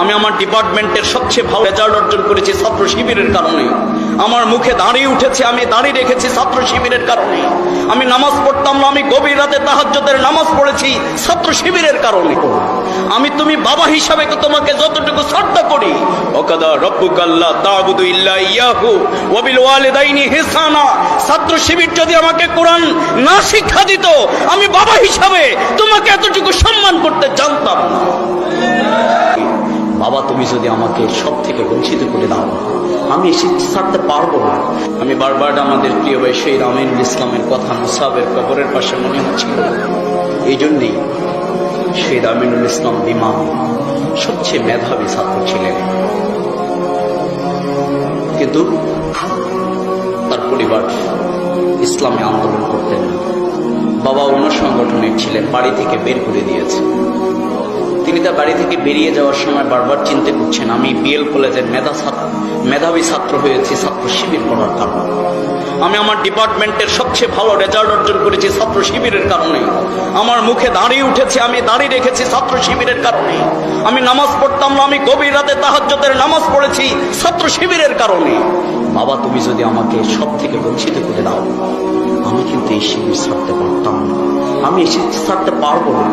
আমি আমার ডিপার্টমেন্টের সবচেয়ে ভালো রেজাল্ট অর্জন করেছি ছাত্র শিবিরের কারণে। আমার মুখে দাঁড়িয়ে উঠেছে, আমি দাঁড়িয়ে রেখেছি ছাত্র শিবিরের কারণে। আমি নামাজ পড়তাম না, আমি গভীর রাতে তাহাজ্জুদের নামাজ পড়েছি ছাত্র শিবিরের কারণে। আমি তুমি বাবা হিসাবে তোমাকে যতটুকু শ্রদ্ধা করি, ওকাদা রব্বুকাল্লাহ তাবুদু ইল্লা ইয়াহু ওয়াবিল ওয়ালিদাইনি হিসানা। ছাত্র শিবির যদি আমাকে কোরআন না শিক্ষা দিত, আমি বাবা হিসাবে তোমাকে এতটুকু সম্মান করতে জানতাম না। বাবা, তুমি যদি আমাকে সব থেকে বঞ্চিত করে দাও, আমি এসে ছাড়তে পারব না। আমি বারবার আমাদের প্রিয় ভাই শহীদ আমিনুল ইসলামের কথা মুসাবের কবরের পাশে মনে হচ্ছিল এই জন্যেই সেই আমিনুল ইসলাম বিমান সবচেয়ে মেধাবী ছাত্র ছিলেন। কিন্তু তার পরিবার ইসলামে আন্দোলন করতেন বাবা অন্য সংগঠনের ছিলেন, বাড়ি থেকে বের করে দিয়েছে। তার বাড়ি থেকে বেরিয়ে যাওয়ার সময় বারবার চিন্তা করছেন, আমি বিএল কলেজের মেধা মেধাবী ছাত্র হয়েছি, ছাত্র শিবির করার কারণে। আমি আমার ডিপার্টমেন্টের সবচেয়ে ভালো রেজাল্ট অর্জন করেছি ছাত্র শিবিরের কারণে। আমার মুখে দাঁড়িয়ে উঠেছে, আমি দাঁড়িয়ে রেখেছি ছাত্র শিবিরের কারণে। আমি নামাজ পড়তাম না, আমি গভীর রাতে তাহাজ্জুদের নামাজ পড়েছি ছাত্র শিবিরের কারণে। বাবা, তুমি যদি আমাকে সব থেকে বঞ্চিত করে দাও আমি কিন্তু এই শিবির ছাড়তে পারতাম না। আমি এই শিবির ছাড়তে পারব না।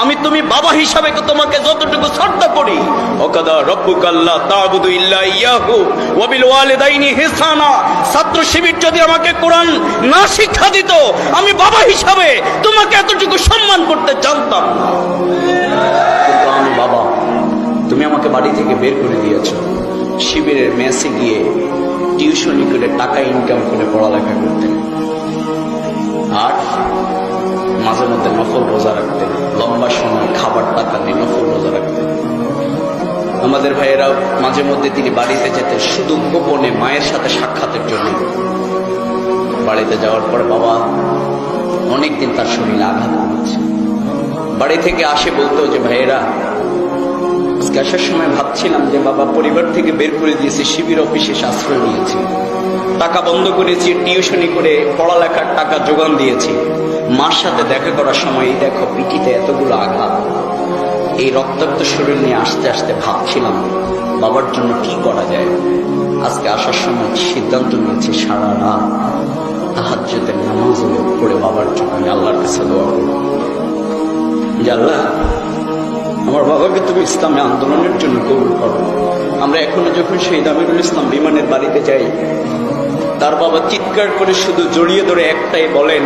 আমি তুমি বাবা হিসাবে তো তোমাকে যতটুকু শ্রদ্ধা করি ইল্লা ইয়াহু ওয়াবিল ওয়ালিদাইনি হিসানা। ছাত্র শিবির যদি আমাকে কোরআন না শিক্ষা দিত, আমি বাবা হিসাবে তোমাকে এতটুকু সম্মান করতে জানতাম না। আমি বাবা, তুমি আমাকে বাড়ি থেকে বের করে দিয়েছ। শিবিরের মেসে গিয়ে টিউশনি করে টাকা ইনকাম করে পড়ালেখা করতেন নফল রোজা রাখতেন লম্বা সময় খাবার টাকা দিয়ে নফল রোজা রাখতেন আমাদের ভাইয়েরা মাঝে মধ্যে তিনি বাড়িতে যেতেন, শুধু গোপনে মায়ের সাথে সাক্ষাতের জন্য। বাড়িতে যাওয়ার পর বাবা অনেকদিন তার শরীরে আঘাত করেছে। বাড়ি থেকে আসে বলতো যে, ভাইয়েরা আজকে আসার সময় ভাবছিলাম যে বাবা পরিবার থেকে বের করে দিয়েছে, শিবির অফিসে এসে আশ্রয় নিয়েছি। টাকা বন্ধ করেছি, টিউশনি করে পড়ালেখার টাকা যোগান দিয়েছি। মার সাথে দেখা করার সময় দেখো পিঠিতে এতগুলো আঘাত। এই রক্তাক্ত শরীর নিয়ে আসতে আসতে ভাবছিলাম, বাবার জন্য কি করা যায়? আজকে আসার সময় সিদ্ধান্ত নিয়েছি, সারা রাত তাহাজ্জুদের নামাজ পড়ে বাবার জন্য আল্লাহর কাছে দোয়া করব। আল্লাহ আমার বাবাকে তুমি ইসলামে আন্দোলনের জন্য কবুল করো। আমরা এখনও যখন শহীদ আমিরুল ইসলাম বিমানের বাড়িতে যাই, তার বাবা চিৎকার করে শুধু জড়িয়ে ধরে একটাই বলেন,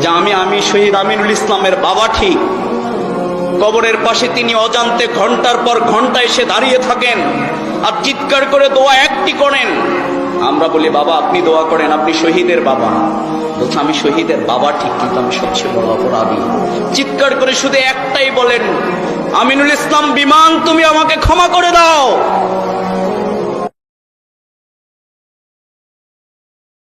যে আমি আমি শহীদ আমিনুল ইসলামের বাবা ঠিক। কবরের পাশে তিনি অজান্তে ঘণ্টার পর ঘণ্টা এসে দাঁড়িয়ে থাকেন আর চিৎকার করে দোয়া একটি করেন। আমরা বলি, বাবা, আপনি দোয়া করেন, আপনি শহীদের বাবা। আমি শহীদের বাবা ঠিক, কিন্তু আমি সবচেয়ে বড় অপরাধী। চিৎকার করে শুধু একটাই বলেন আমিনুল ইসলাম বিমান তুমি আমাকে ক্ষমা করে দাও।